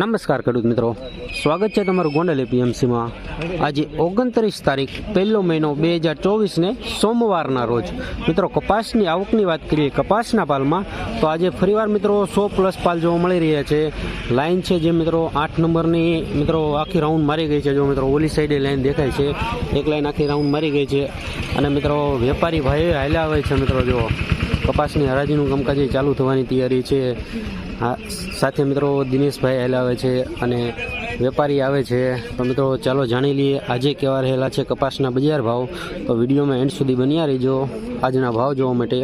નમસ્કાર ખેડૂત મિત્રો. સ્વાગત છે તમારું ગોંડલ એપીએમસીમાં. આજે ઓગણત્રીસ તારીખ, પહેલો મહિનો બે હજાર ચોવીસને સોમવારના રોજ. મિત્રો, કપાસની આવકની વાત કરીએ કપાસના પાલમાં, તો આજે ફરીવાર મિત્રો સો પ્લસ પાલ જોવા મળી રહ્યા છે. લાઇન છે જે મિત્રો આઠ નંબરની, મિત્રો આખી રાઉન્ડ મારી ગઈ છે. જો મિત્રો ઓલી સાઈડે લાઇન દેખાય છે, એક લાઈન આખી રાઉન્ડ મારી ગઈ છે. અને મિત્રો વેપારી ભાઈઓ હાલ્યા આવે છે મિત્રો જો કપાસની હરાજીનું કામકાજ ચાલુ થવાની તૈયારી છે. સાથે મિત્રો દિનેશભાઈ હલાવે છે અને વેપારી આવે છે. તો મિત્રો ચાલો જાણી લઈએ આજે કેવા રહેલા છે કપાસના બજાર ભાવ. તો વિડીયોમાં એન્ડ સુધી બન્યા રહીજો. આજના ભાવ જોવા માટે.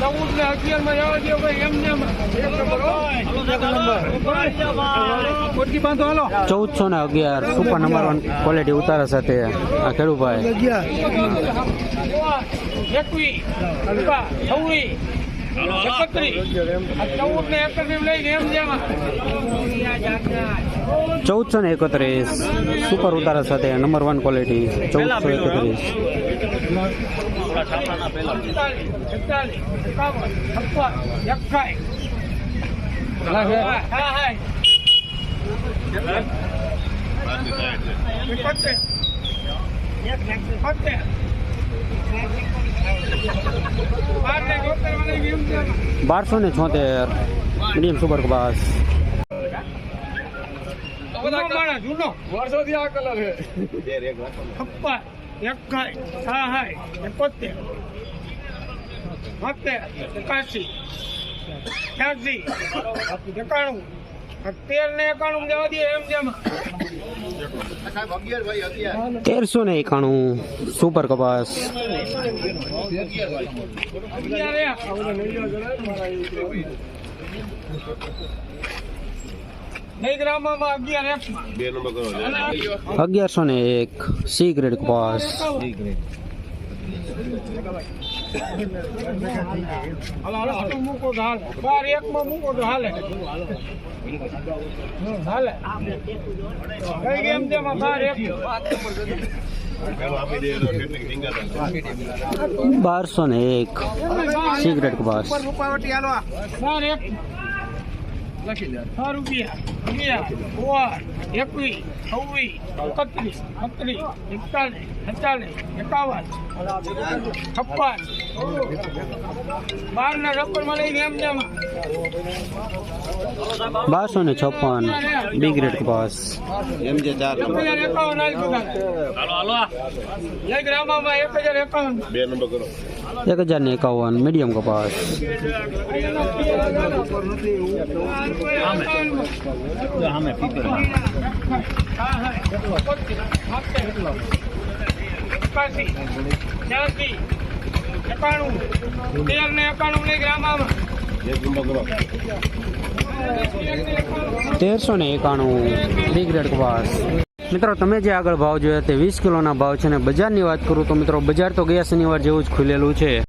ચૌદ ને અગિયારમાં જવા દો ભાઈ એમ. ને બાંધો હાલો. ચૌદસો ને અગિયાર સુપર નંબર વન ક્વોલિટી ઉતારા સાથે આ ખેડૂભાઈ ભાઈ. છવ્વી. ચૌદસો ને એકત્રીસ. સુપર ઉતારા સાથે નંબર વન ક્વોલિટી ચૌદસો એકત્રીસ. પિસ્તાલીસ બારસો ને છોતેર મીડિયમ સુપર કપાસ. જૂનો માણસ જૂનો વર્ષોથી આ કલર છે. છપ્પન એકાઈ સહાય એકોતેર બોતેર એકાસી ત્યાંસી એકાણું તેર ને એકાણું જવા દે તેરસો ને એકાણું સુપર કપાસ. અગિયારસો ને એક સી ગ્રેડ કપાસ. મૂકો તો હાલે બાર એક. માં મૂકો તો હાલે હાલે કઈ કેમ તેમાં બાર એક આપી દે કેટલીક રીંગા બારસો. ને એક સિગરેટ બાર એક. છ રૂપિયા અગિયાર ઓર એકવીસ છવ્વીસ એકત્રીસ બત્રીસ એકતાલીસ અડતાલીસ એકાવન છપ્પન બાર ના રબરમાં લઈને એમ જેમાં બારસો ને છપ્પન બી ગ્રેડ કપાસ એક હજાર એકાવન હાલો હાલો ગ્રામમાં એક હજાર એકાવન બે નંબર કરો એક હજાર ને એકાવન મીડિયમ કપાસ. એકાણું તેર ને એકાણું ને ગ્રામમાં તેરસો ને એકાણું બી કપાસ. મિત્રો, તમે જે આગળ ભાવ જોયા તે વીસ કિલોના ભાવ છે અને બજારની વાત કરું તો મિત્રો, બજાર તો ગયા શનિવાર જેવું જ ખુલેલું છે.